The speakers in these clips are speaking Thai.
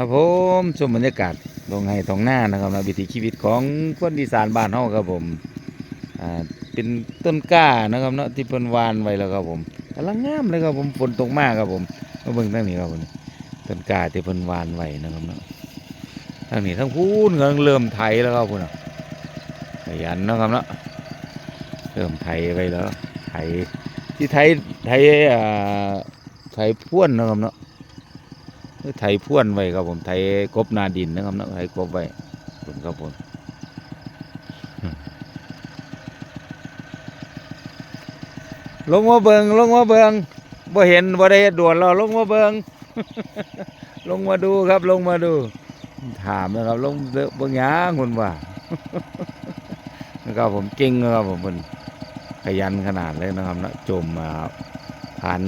ครับผมชมบรรยากาศตรงไห้ตรงหน้านะครับนะวิถีชีวิตของคนอีสานบ้านเฮาครับผมอ่าเป็นต้นกล้านะครับเนาะที่เพิ่นวานไว้แล้วครับผมกำลังงามเลยครับผมฝนตกมากครับผมมาเบิ่งทางนี้ครับผมต้นกล้าที่เพิ่นวานไว้นะครับเนาะทางนี้ทั้งพูนกำลังเริ่มไถแล้วครับพุ่นขยันนะครับเนาะเริ่มไถไปแล้วไถที่ไถไถอ่าไถพ่วนนะครับเนาะ ไถพ่วนไว้ครับผมไถกบนาดินนะครับนะไถกบไว้ผมครับผมลงมาเบิงลงมาเบิงบ่เห็นบ่ได้เฮ็ดด่วนเราลงมาเบิงลงมาดูครับลงมาดู ถามนะครับลงเด้อเบิ่งหยังคุณว่านะครับผมเก่งนะครับผมมันขยันขนาดเลยนะครับนะจมมาผ่าน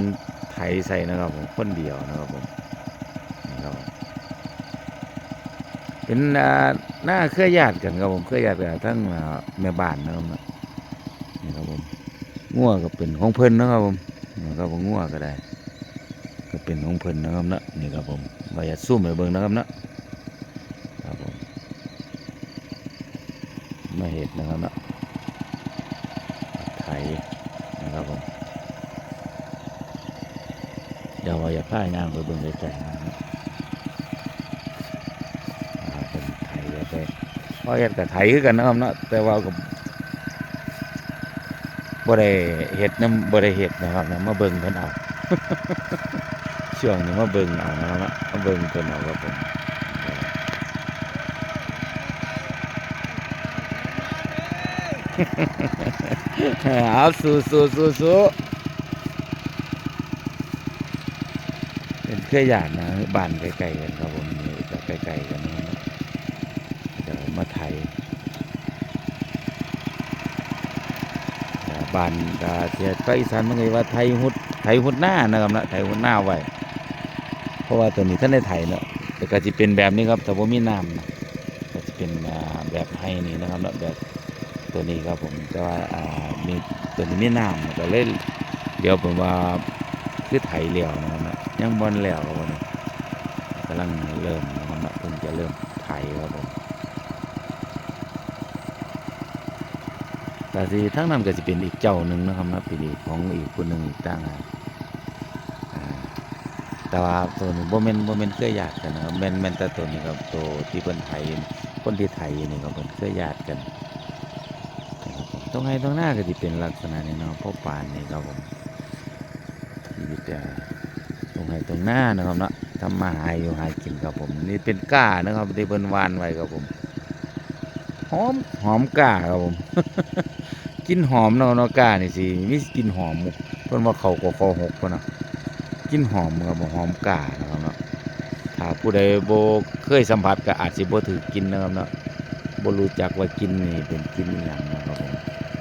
ไถใส่นะครับผมคนเดียวนะครับผม ครับ เป็นอ่าหน้าเครือญาติกันครับผมเครือญาติกับทั้งแม่บ้านนะครับนี่ครับผมงัวก็เป็นของเพิ่นนะครับผมนี่ครับผมงัวก็ได้ ก็เป็นของเพิ่นนะครับนะนี่ครับผมว่าอย่าซุ่มไปเบิ่งนะครับนะครับผมมาเห็ดนะครับนะไถนะครับผมเดี๋ยวว่าอย่าพลาดงานไปเบิ่งไกลๆนะครับ อ่าเป็นไถก็ไป พอเฮ็ดกับไถคือกันนะครับเนาะแต่ว่าก็บ่ได้เฮ็ดนํบ่ได้เฮ็ดนะครับนะมาเบิ่งเพิ่นเอาช่วงนี้มาเบิ่งเอานะครับเนาะมาเบิ่งเพิ่นเอาครับผมเอาสู้สู้สู้สู้เป็นเครือญาตินะบ้านใกล้ๆกันครับผมนี่ใกล้ๆกันนะครับเดี๋ย มาไทยบ้านกาเสียไปอีสานมันไงว่าไทยหุดไทยหุดหน้านะครับนะไทยหุดหน้าไว้เพราะว่าตัวนี้ท่านได้ไทยเนาะแต่ก็จะเป็นแบบนี้ครับแต่ว่ามีน้ำนะก็จะเป็นแบบให้นี่นะครับเนาะแบบตัวนี้ครับผมแต่ว่ามีตัวนี้มีน้ำก็เลยเดี๋ยวผมว่าคือไทยเหลียวนะครับนะยังบอลแล้วครับผมกำลังเริ่มนะครับเนะเพิ่งจะเริ่มไทยครับผม แต่สิทั้งนั้นก็จะเป็นอีกเจ้าหนึ่งนะครับนะเป็นอีกของอีกคนหนึ่งอีกต่างหากแต่ว่าตัวนี้บ่แม่นบ่แม่นเครือญาติกันนะครับแม่นแมนแต่ตัวนี้ครับตัวที่เพิ่นไทยคนที่ไทยนี่ครับเพิ่นเครือญาติกันนะครับผมตรงไหนตรงหน้าก็สิเป็นลักษณะนี้เนาะพ่อปานนี่ครับผมชีวิตอ่าตรงไหนตรงหน้านะครับเนาะทำมาหาอยู่หากินครับผม นี่เป็นก้านะครับที่เพิ่นวานไว้ครับผม หอมหอมกล้าครับผมกินหอมเนาะเนาะกล้านี่สิมีกินหอมเพิ่นว่าเขาก็คอหกพุ่นน่ะกินหอมครับผมหอมกล้านะครับเนาะถ้าผู้ใดโบเคยสัมผัสก็อาจสิบ่ถือกินนะครับเนาะบ่รู้จักว่ากินนี่เป็นกินอหยังนะครับผม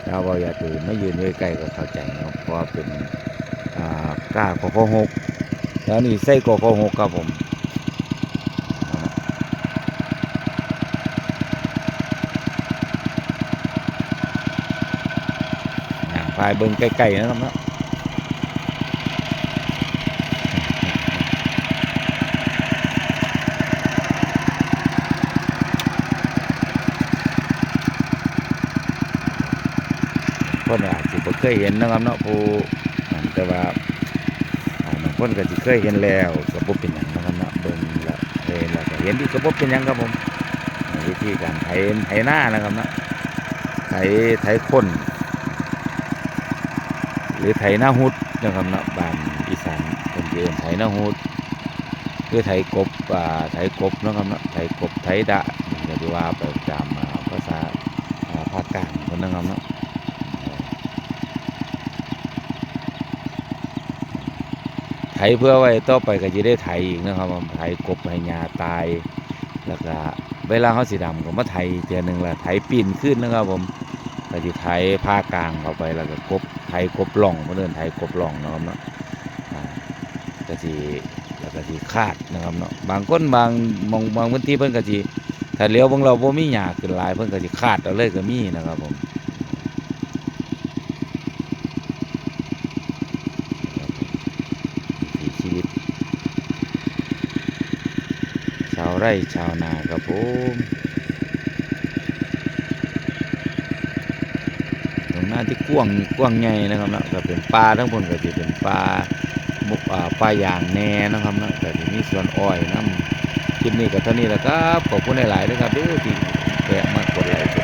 ถ้าว่าอย่าตื่นมายืนไว้ใกล้ก็เข้าใจเนาะเพราะเป็นอ่ากล้าคอคอหกแล้วนี่ไส้กอคอหกครับผม อ่ายเบิ่งใกล้ๆนะครับเนาะคนอาจจะบ่เคยเห็นนะครับเนาะผู้แต่ว่าอ่าบางคนก็สิเคยเห็นแล้วก็บ่เป็นหยังนะครับเนาะเบิ่งล้วเห็นแล้วก็เห็นอีกก็บ่เป็นหยังครับผมวิธีการไถไถหน้านะครับเนาะไถไถคน หรือไถหน้าหุดนะครับเนาะบ้านอีสานเป็นเดินไถหน้าหุดคือไถกบอ่าไถกบนะครับเนาะไถกบไถดะก็จะว่าไปตามภาษาอ่าภาคกลางคนนะครับเนาะไถเพื่อไว้ต่อไปก็จะได้ไถอีกนะครับไถกบให้หญ้าตายแล้วก็เวลาเขาสีดำก็มาไถเทื่อหนึงละไถปีนขึ้นนะครับผม ก็จะไถผ้ากลางเข้าไปแล้วก็กบไถกบหล่องมาเดินไถกบหล่องนะครับเนาะก็สิแล้วก็สิคาดนะครับเนาะบางคนบางมองบางพื้นที่เพิ่นก็สิถ้าเลี้ยวบางเราบ่มีหญ้าขึ้นหลายเพิ่นก็สิคาดเอาเลยก็มีนะครับผมชีวิต ชาวไร่ชาวนาครับผมตรง หน้าที่กว้างกว้างใหญ่นะครับเนาะก็เป็นปลาทั้งบนก็จะเป็นปลามุกปลาป่ายางแน่นะครับเนาะก็จะมีส่วนอ้อยนะคลิปนี้ก็เท่านี้แล้วครับขอบคุณหลายๆนะครับเด้อที่แวะมากดไลค์